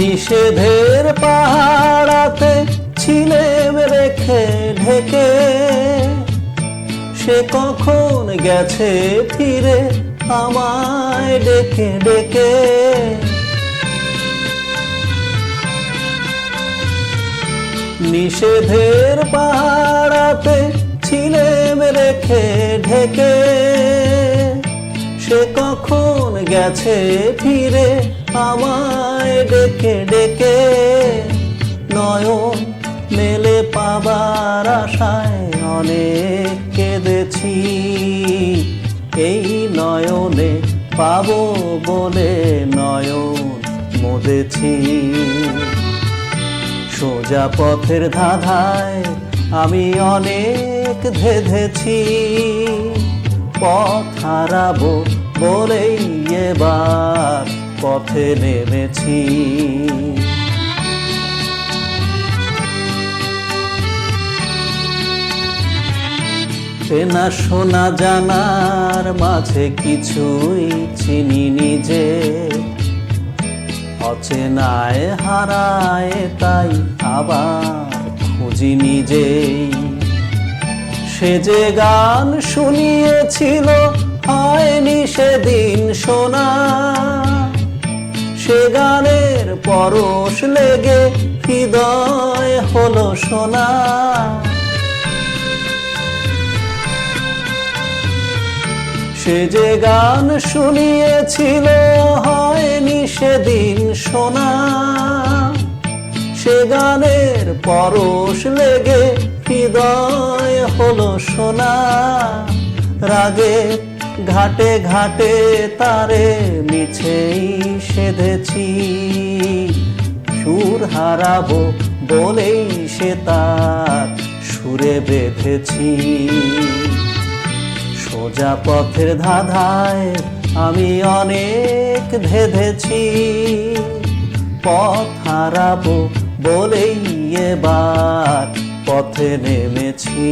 নিষেধের পাহাড়াতে ছিলেম রেখে ঢেকে। সে কখন গেছে ফিরে আমায় ডেকে ডেকে। নিষেধের পাহাড়াতে ছিলেম রেখে ঢেকে। সে কখন গেছে ফিরে আমায় ডেকে ডেকে নয়ন মেলে পাবার আশায় অনেক কেঁদেছি। এই নয়নে পাব বলে নয়ন মদেছি। সোজা পথের ধাঁধায় আমি অনেক ধেধেছি। পথ হারাবো বলেই এবার পথে নেমেছি। চেনা শোনা জানার মাঝে কিছুই চিনি নিজে অচেনায় হারায় তাই আবার খুঁজি নিজেই সে যে গান শুনিয়েছিল, হয়নি সেদিন শোনা। সে গানের পরশ লেগে হৃদয় হলো শোনা সে যে গান শুনিয়েছিল হয়নি সেদিন শোনা সে গানের পরশ লেগে হৃদয় হলো শোনা রাগে ঘাটে ঘাটে তারে মিছেই সেধেছি। সুর হারাবো বলেই সে তার সুরে বেঁধেছি। সোজা পথের ধাঁধায় আমি অনেক ধেধেছি পথ হারাবো বলেই এবার পথে নেমেছি।